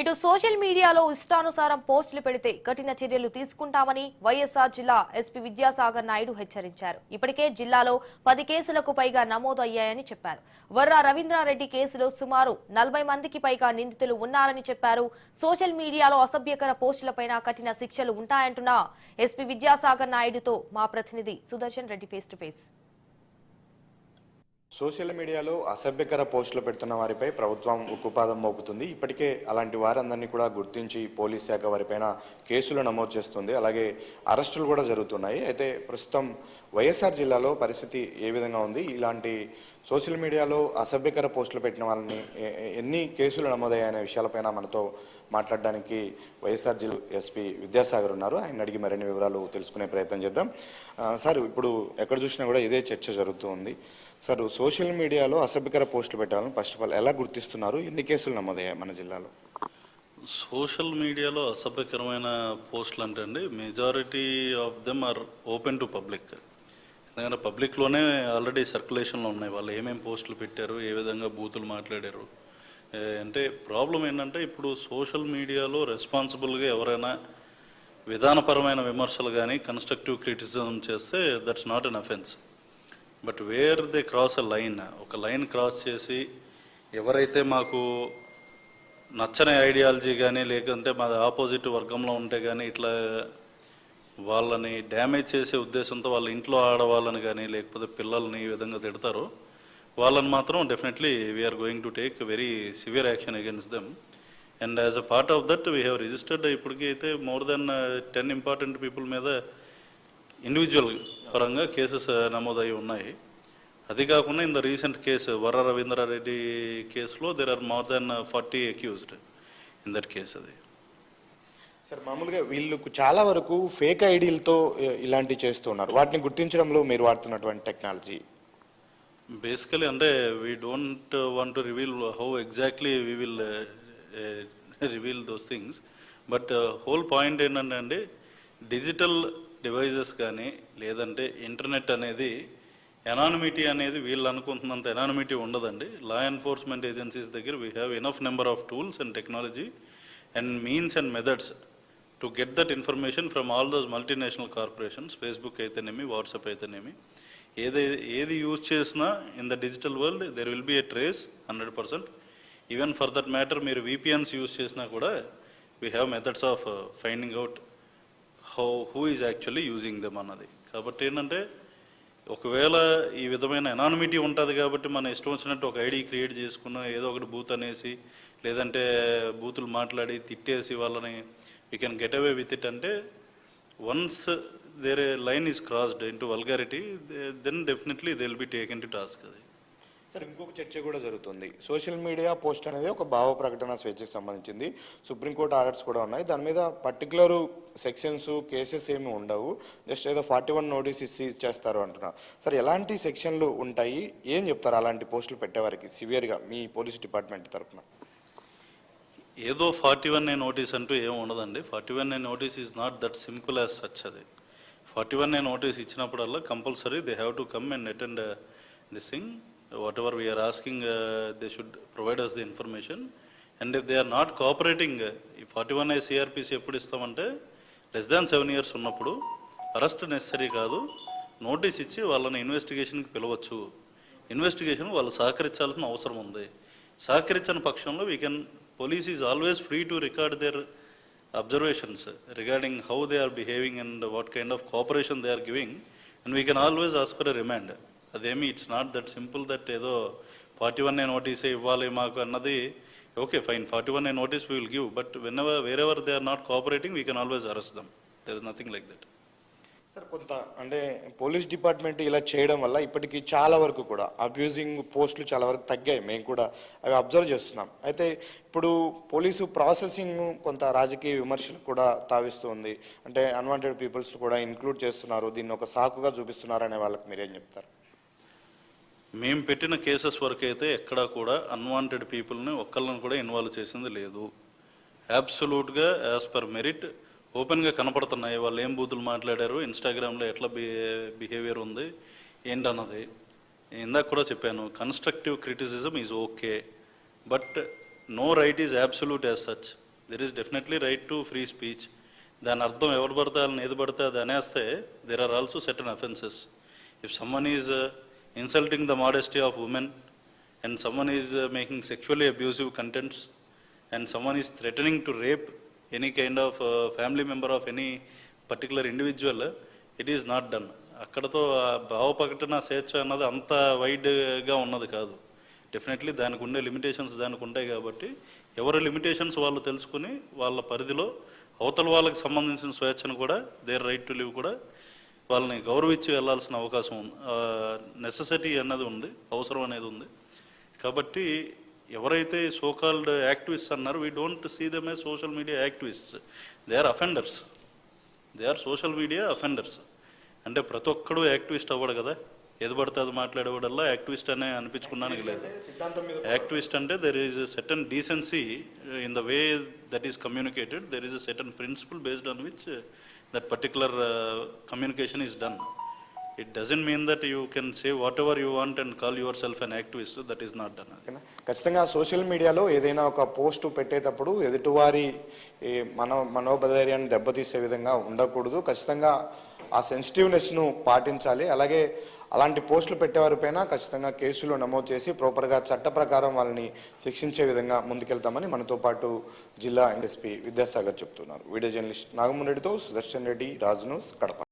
ఇటు సోషల్ మీడియాలో ఇష్టానుసారం పోస్టులు పెడితే కఠిన చర్యలు తీసుకుంటామని వైఎస్ఆర్ జిల్లా ఎస్పీ విద్యాసాగర్ నాయుడు హెచ్చరించారు. ఇప్పటికే జిల్లాలో పది కేసులకు పైగా నమోదు అయ్యాయని చెప్పారు. వర్రా రవీంద్రారెడ్డి కేసులో సుమారు నలభై మందికి పైగా నిందితులు ఉన్నారని చెప్పారు. సోషల్ మీడియాలో అసభ్యకర పోస్టులపైన కఠిన శిక్షలు ఉంటాయంటున్న ఎస్పీ విద్యాసాగర్ నాయుడుతో మా ప్రతినిధి Sudarshan Reddy face to face social మీడియాలో అసభ్యకర పోస్టులు పెడుతున్న వారిపై ప్రభుత్వం ఉక్కుపాదం మోపుతుంది. ఇప్పటికే అలాంటి వారందరినీ కూడా గుర్తించి పోలీస్ శాఖ వారిపైన కేసులు నమోదు చేస్తుంది. అలాగే అరెస్టులు కూడా జరుగుతున్నాయి. అయితే ప్రస్తుతం వైఎస్ఆర్ జిల్లాలో పరిస్థితి ఏ విధంగా ఉంది? ఇలాంటి సోషల్ మీడియాలో అసభ్యకర పోస్టులు పెట్టిన వాళ్ళని ఎన్ని కేసులు నమోదయ్యాయనే విషయాలపైన మనతో మాట్లాడడానికి వైఎస్ఆర్ జిల్లా ఎస్పీ విద్యాసాగర్ ఉన్నారు. ఆయన అడిగి మరిన్ని వివరాలు తెలుసుకునే ప్రయత్నం చేద్దాం. సార్ ఇప్పుడు ఎక్కడ చూసినా కూడా ఇదే చర్చ జరుగుతుంది సార్ సోషల్ మీడియాలో అసభ్యకర పోస్టులు పెట్టాలని ఫస్ట్ ఆఫ్ ఆల్ ఎలా గుర్తిస్తున్నారు? ఎన్ని కేసులు నమోదయ్యాయి మన జిల్లాలో? సోషల్ మీడియాలో అసభ్యకరమైన పోస్టులు అంటే అండి majority of them are open to public ఎందుకంటే పబ్లిక్లోనే ఆల్రెడీ సర్క్యులేషన్లో ఉన్నాయి. వాళ్ళు ఏమేమి పోస్టులు పెట్టారు ఏ విధంగా బూతులు మాట్లాడారు అంటే ప్రాబ్లం ఏంటంటే ఇప్పుడు సోషల్ మీడియాలో రెస్పాన్సిబుల్గా ఎవరైనా విధానపరమైన విమర్శలు కానీ కన్స్ట్రక్టివ్ క్రిటిసిజం చేస్తే that's not an offence but where they cross a line ఒక లైన్ క్రాస్ చేసి ఎవరైతే మాకు నచ్చని ఐడియాలజీ కానీ లేకుంటే మా ఆపోజిట్ వర్గంలో ఉంటే కానీ ఇట్లా వాళ్ళని డ్యామేజ్ చేసే ఉద్దేశంతో వాళ్ళ ఇంట్లో ఆడవాళ్ళని కానీ లేకపోతే పిల్లల్ని ఈ విధంగా తిడతారో వాళ్ళని మాత్రం definitely we are going to take very severe action against them and as a part of that we have registered ఇప్పటికీ అయితే more than ten important people మీద ఇండివిజువల్ పరంగా కేసెస్ నమోదై ఉన్నాయి. అది కాకుండా in the recent case Varra Ravindra Reddy కేసులో there are more than forty accused in that case అది. సార్ మామూలుగా వీళ్ళకు చాలా వరకు ఫేక్ ఐడీలతో uh, ఇలాంటివి చేస్తున్నారు. వాటిని గుర్తించడంలో మీరు వాడుతున్నటువంటి టెక్నాలజీ బేసికలీ అంటే we don't want to reveal how exactly we will reveal those things but whole point ఏంటంటే అండి డిజిటల్ డివైజెస్ కానీ లేదంటే ఇంటర్నెట్ అనేది ఎనానిమిటీ అనేది వీళ్ళు అనుకుంటున్నంత ఎనానిమిటీ ఉండదండి. లా ఎన్ఫోర్స్మెంట్ ఏజెన్సీస్ దగ్గర we have enough number of tools and technology and means and methods to get that information from all those multinational corporations Facebook అయితేనేమి వాట్సాప్ అయితేనేమి. ఏది ఏది యూజ్ చేసినా in the digital world there will be a trace hundred percent even for that matter మీరు VPNs use చేసినా కూడా we have methods of finding out how who is actually using them అన్నది. కాబట్టి ఏంటంటే ఒకవేళ ఈ విధమైన ఎనానిమిటీ ఉంటుంది కాబట్టి మన ఇష్టం వచ్చినట్టు ఒక ఐడి క్రియేట్ చేసుకున్న ఏదో ఒకటి బూత్ అనేసి లేదంటే బూతులు మాట్లాడి తిట్టేసి వాళ్ళని we can get away with it అంటే once there line is crossed into vulgarity then definitely they will be taken to task అది సార్ ఇంకొక చర్చ కూడా జరుగుతుంది. సోషల్ మీడియా పోస్ట్ అనేది ఒక భావ ప్రకటన స్వేచ్ఛకు సంబంధించింది. సుప్రీంకోర్టు ఆర్డర్స్ కూడా ఉన్నాయి. దాని మీద పర్టికులర్ సెక్షన్స్ కేసెస్ ఏమి ఉండవు. జస్ట్ ఏదో ఫార్టీ వన్ నోటీస్ ఇచ్చి చేస్తారు అంటున్నారు సార్ ఎలాంటి సెక్షన్లు ఉంటాయి? ఏం చెప్తారు అలాంటి పోస్టులు పెట్టేవారికి సివియర్గా మీ పోలీస్ డిపార్ట్మెంట్ తరఫున? ఏదో ఫార్టీ వన్ ఏ నోటీస్ అంటూ ఏం ఉండదండి. Forty one A notice is not that simple as such అది. Forty one A notice ఇచ్చినప్పుడల్లా compulsory they have to come and attend this thing. Whatever we are asking they should provide us the information and if they are not cooperating ఈ forty one A CrPC ఎప్పుడు ఇస్తామంటే less than seven years ఉన్నప్పుడు arrest necessary కాదు. Notice ఇచ్చి వాళ్ళని ఇన్వెస్టిగేషన్కి పిలవచ్చు. Investigation వాళ్ళు సహకరించాల్సిన అవసరం ఉంది. సహకరించని పక్షంలో we can police is always free to record their observations regarding how they are behaving and what kind of cooperation they are giving and we can always ask for a remand అదేమి it's not that simple that ఏదో forty one A నోటీసే ఇవ్వాలి మాకు అన్నది okay fine forty one A notice we will give but whenever wherever they are not cooperating we can always arrest them there is nothing like that sir కొంత అంటే police department ఇలా చేయడం వల్ల ఇప్పటికీ చాలా వరకు కూడా అబ్యూజింగ్ పోస్టులు చాలా వరకు తగ్గాయి. మేము కూడా అవి అబ్జర్వ్ చేస్తున్నాం. అయితే ఇప్పుడు పోలీసు ప్రాసెసింగ్ కొంత రాజకీయ విమర్శలు కూడా తావిస్తుంది అంటే అన్వాంటెడ్ పీపుల్స్ కూడా ఇంక్లూడ్ చేస్తున్నారు. దీన్ని ఒక సాకుగా చూపిస్తున్నారు అనే వాళ్ళకి మీరేం చెప్తారు? మేము పెట్టిన కేసెస్ వరకు అయితే ఎక్కడా కూడా అన్వాంటెడ్ పీపుల్ని ఒక్కళ్ళని కూడా ఇన్వాల్వ్ చేసింది లేదు. అబ్సొల్యూట్గా యాజ్ పర్ మెరిట్ ఓపెన్గా కనపడుతున్నాయి. వాళ్ళు ఏం బూతులు మాట్లాడారు? ఇన్స్టాగ్రామ్లో ఎట్లా బిహేవియర్ ఉంది? ఏంటన్నది? ఇందాక కూడా చెప్పాను constructive criticism is okay but no right is absolute as such there is definitely right to free speech దాని అర్థం ఎవరు పడితే వాళ్ళని ఏది పడితే అది అనేస్తే there are also certain offences if someone is insulting the modesty of women and someone is making sexually abusive contents and someone is threatening to rape any kind of uh, family member of any particular individual, it is not done. అక్కడతో ఆ భావ ప్రకటన స్వేచ్ఛ అన్నది అంత వైడ్గా ఉన్నది కాదు డెఫినెట్లీ దానికి ఉండే లిమిటేషన్స్ దానికి ఉంటాయి కాబట్టి ఎవరి లిమిటేషన్స్ వాళ్ళు తెలుసుకుని వాళ్ళ పరిధిలో అవతల వాళ్ళకి సంబంధించిన స్వేచ్ఛను కూడా దేర్ రైట్ టు లివ్ కూడా వాళ్ళని గౌరవించి వెళ్ళాల్సిన అవకాశం ఉంది నెససిటీ అన్నది ఉంది అవసరం అనేది ఉంది కాబట్టి ఎవరైతే సోకాల్డ్ యాక్టివిస్ట్ అన్నారు we don't see them a social media activists they are offenders they are social media offenders అంటే ప్రతి ఒక్కడు యాక్టివిస్ట్ అవ్వడు కదా. ఏది పడితే అది మాట్లాడేవాడల్లా యాక్టివిస్ట్ అనే అనిపించుకున్నానికి లేదు. యాక్టివిస్ట్ అంటే there is a certain decency in the way that is communicated there is a certain principle based on which that particular communication is done it doesn't mean that you can say whatever you want and call yourself an activist that is not done ఖచ్చితంగా social మీడియాలో ఏదైనా ఒక post పెట్టేటప్పుడు ఎదుటివారి మన మనో దెబ్బతీసే విధంగా ఉండకూడదు. ఖచ్చితంగా ఆ సెన్సిటివ్నెస్ను పాటించాలి. అలాగే అలాంటి పోస్టులు పెట్టేవారిపైన ఖచ్చితంగా కేసులు నమోదు చేసి ప్రాపర్గా చట్ట ప్రకారం వాళ్ళని శిక్షించే విధంగా ముందుకెళ్తామని మనతో పాటు జిల్లా ఎస్పీ విద్యాసాగర్ చెప్తున్నారు. వీడియో జర్నలిస్ట్ నాగమ్మ రెడ్డితో సుదర్శన్ రెడ్డి రాజును కడప.